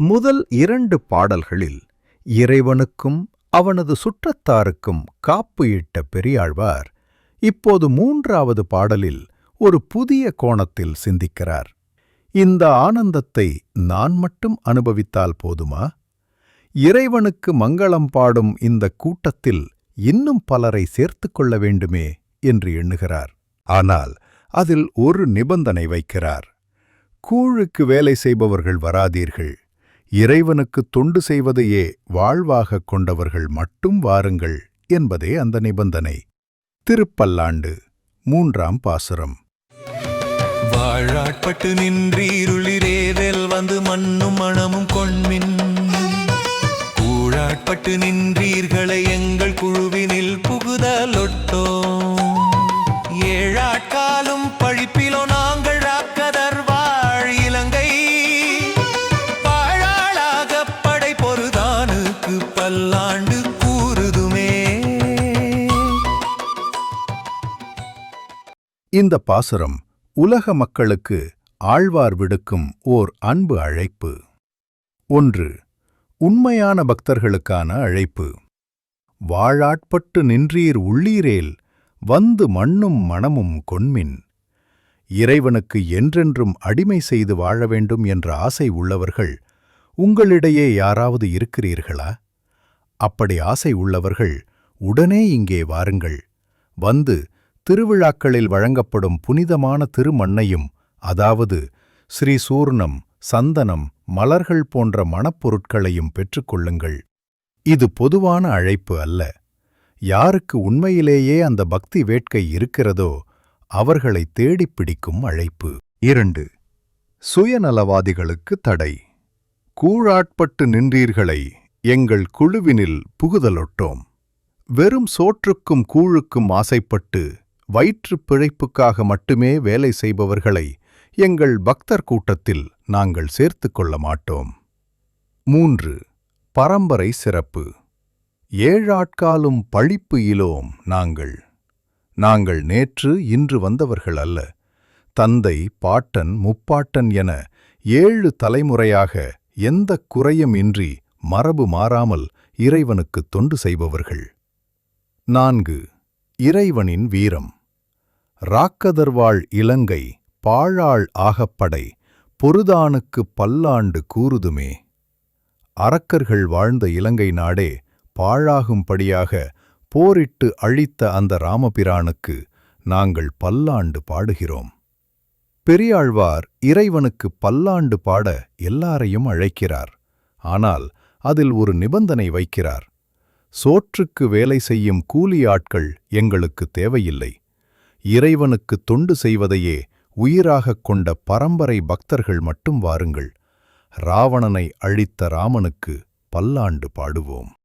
முதல் இரண்டு பாடல்களில் இறைவனுக்கும் அவனது சுற்றத்தாருக்கும் காப்பு இட்ட பெரியாழ்வார் இப்போது மூன்றாவது பாடலில் ஒரு புதிய கோணத்தில் சிந்திக்கிறார். இந்த ஆனந்தத்தை நான் மட்டும் அனுபவித்தால் போதுமா? இறைவனுக்கு மங்களம் பாடும் இந்த கூட்டத்தில் இன்னும் பலரை சேர்த்துக் கொள்ள வேண்டுமே என்று எண்ணுகிறார். ஆனால் அதில் ஒரு நிபந்தனை வைக்கிறார். கூழுக்கு வேலை செய்பவர்கள் வராதீர்கள். இறைவனுக்கு தொண்டு செய்வதையே வாழ்வாகக் கொண்டவர்கள் மட்டும் வாருங்கள் என்பதே அந்த நிபந்தனை. திருப்பல்லாண்டு மூன்றாம் பாசுரம். வாழாட்பட்டு நின்றீருளிரேதல் வந்து மண்ணும் மணமும் கொண்மின். கூழாட்பட்டு நின்றீர்களை எங்கள் குழுவினில் புகுதலொட்டோ. ஏழாட்காலும் பழிப்பிலோ நாங்கள் ராக்கதர் வாழ் இலங்கை. பாழாளாக படை பொருதானுக்கு பல்லாண்டு இந்த பாசுரம் உலக மக்களுக்கு ஆழ்வார் விடுக்கும் ஓர் அன்பு அழைப்பு. ஒன்று உண்மையான பக்தர்களுக்கான அழைப்பு. வாழாட்பட்டு நின்றீர் உள்ளீரேல் வந்து மண்ணும் மணமும் கொண்மின். இறைவனுக்கு என்றென்றும் அடிமை செய்து வாழ வேண்டும் என்ற ஆசை உள்ளவர்கள் உங்களிடையே யாராவது இருக்கிறீர்களா? அப்படி ஆசை உள்ளவர்கள் உடனே இங்கே வாருங்கள். வந்து திருவிழாக்களில் வழங்கப்படும் புனிதமான திருமண்ணையும் அதாவது ஸ்ரீ சூர்ணம் சந்தனம் மலர்கள் போன்ற மணப்பொருட்களையும் பெற்றுக்கொள்ளுங்கள். இது பொதுவான அழைப்பு அல்ல. யாருக்கு உண்மையிலேயே அந்த பக்தி வேட்கை இருக்கிறதோ அவர்களை தேடிப் பிடிக்கும் அழைப்பு. இரண்டு சுயநலவாதிகளுக்கு தடை. கூழாட்பட்டு நின்றீர்களை எங்கள் குழுவினில் புகுதலொட்டோம். வெறும் சோற்றுக்கும் கூழுக்கும் ஆசைப்பட்டு வயிற்றுப் பிழைப்புக்காக மட்டுமே வேலை செய்பவர்களை எங்கள் பக்தர் கூட்டத்தில் நாங்கள் சேர்த்துக் கொள்ள மாட்டோம். மூன்று பரம்பரை சிறப்பு. ஏழாட்காலும் பழிப்பு இலோம் நாங்கள். நாங்கள் நேற்று இன்று வந்தவர்கள் அல்ல. தந்தை பாட்டன் முப்பாட்டன் என ஏழு தலைமுறையாக எந்தக் குறையும் இன்றி மரபு மாறாமல் இறைவனுக்கு தொண்டு செய்பவர்கள். நான்கு இறைவனின் வீரம். ராக்கதர்வாள் இலங்கை பாழாள் ஆகப்படை பொருதானுக்குப் பல்லாண்டு கூறுதுமே. அரக்கர்கள் வாழ்ந்த இலங்கை நாடே பாழாகும்படியாக போரிட்டு அழித்த அந்த ராமபிரானுக்கு நாங்கள் பல்லாண்டு பாடுகிறோம். பெரியாழ்வார் இறைவனுக்கு பல்லாண்டு பாட எல்லாரையும் அழைக்கிறார். ஆனால் அதில் ஒரு நிபந்தனை வைக்கிறார். சோற்றுக்கு வேலை செய்யும் கூலி ஆட்கள் எங்களுக்கு தேவையில்லை. இறைவனுக்கு தொண்டு செய்வதையே உயிராகக் கொண்ட பரம்பரை பக்தர்கள் மட்டும் வாருங்கள். ராவணனை அழித்த ராமனுக்கு பல்லாண்டு பாடுவோம்.